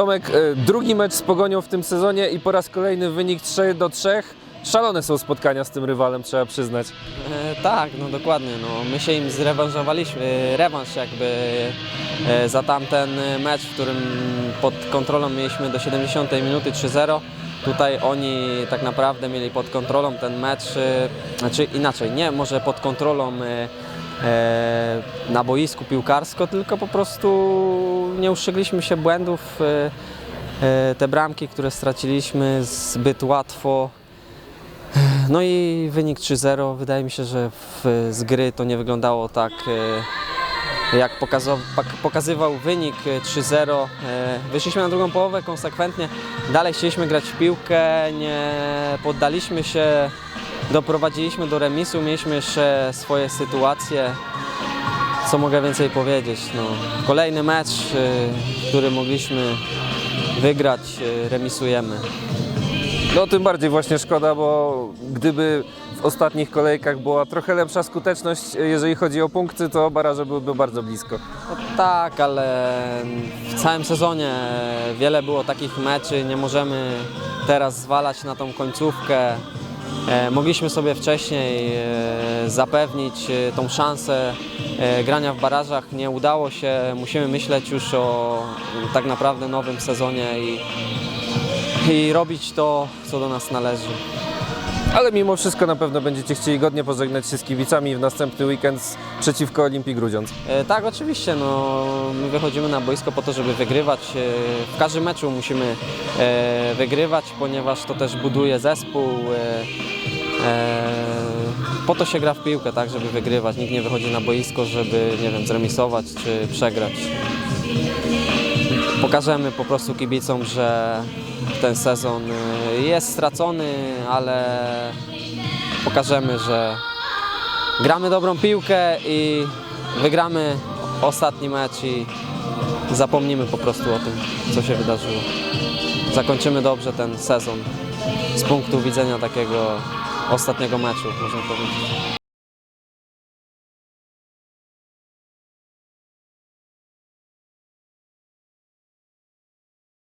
Tomek, e, drugi mecz z Pogonią w tym sezonie i po raz kolejny wynik 3 do 3. Szalone są spotkania z tym rywalem, trzeba przyznać. E, tak, no dokładnie. No, my się im zrewanżowaliśmy, e, rewanż jakby e, za tamten e, mecz, w którym pod kontrolą mieliśmy do 70 minuty 3-0. Tutaj oni tak naprawdę mieli pod kontrolą ten mecz, e, znaczy inaczej, nie może pod kontrolą e, e, na boisku piłkarsko, tylko po prostu nie ustrzygliśmy się błędów. e, e, Te bramki, które straciliśmy zbyt łatwo, no i wynik 3-0. Wydaje mi się, że w, z gry to nie wyglądało tak, e, jak pokazywał wynik e, 3-0. E, Wyszliśmy na drugą połowę konsekwentnie. Dalej chcieliśmy grać w piłkę, nie poddaliśmy się, doprowadziliśmy do remisu, mieliśmy jeszcze swoje sytuacje. Co mogę więcej powiedzieć? No, kolejny mecz, e, który mogliśmy wygrać, e, remisujemy. No tym bardziej właśnie szkoda, bo gdyby w ostatnich kolejkach była trochę lepsza skuteczność, e, jeżeli chodzi o punkty, to baraże byłyby bardzo blisko. No tak, ale w całym sezonie wiele było takich meczy, nie możemy teraz zwalać na tą końcówkę. E, Mogliśmy sobie wcześniej e, zapewnić e, tą szansę grania w barażach. Nie udało się. Musimy myśleć już o tak naprawdę nowym sezonie i, i robić to, co do nas należy. Ale mimo wszystko na pewno będziecie chcieli godnie pożegnać się z kibicami w następny weekend przeciwko Olimpii Grudziądz. E, Tak, oczywiście. No, my wychodzimy na boisko po to, żeby wygrywać. E, W każdym meczu musimy e, wygrywać, ponieważ to też buduje zespół. e, e, Po to się gra w piłkę, tak, żeby wygrywać. Nikt nie wychodzi na boisko, żeby, nie wiem, zremisować czy przegrać. Pokażemy po prostu kibicom, że ten sezon e, jest stracony, ale pokażemy, że gramy dobrą piłkę i wygramy ostatni mecz i zapomnimy po prostu o tym, co się wydarzyło. Zakończymy dobrze ten sezon z punktu widzenia takiego ostatniego meczu, można powiedzieć.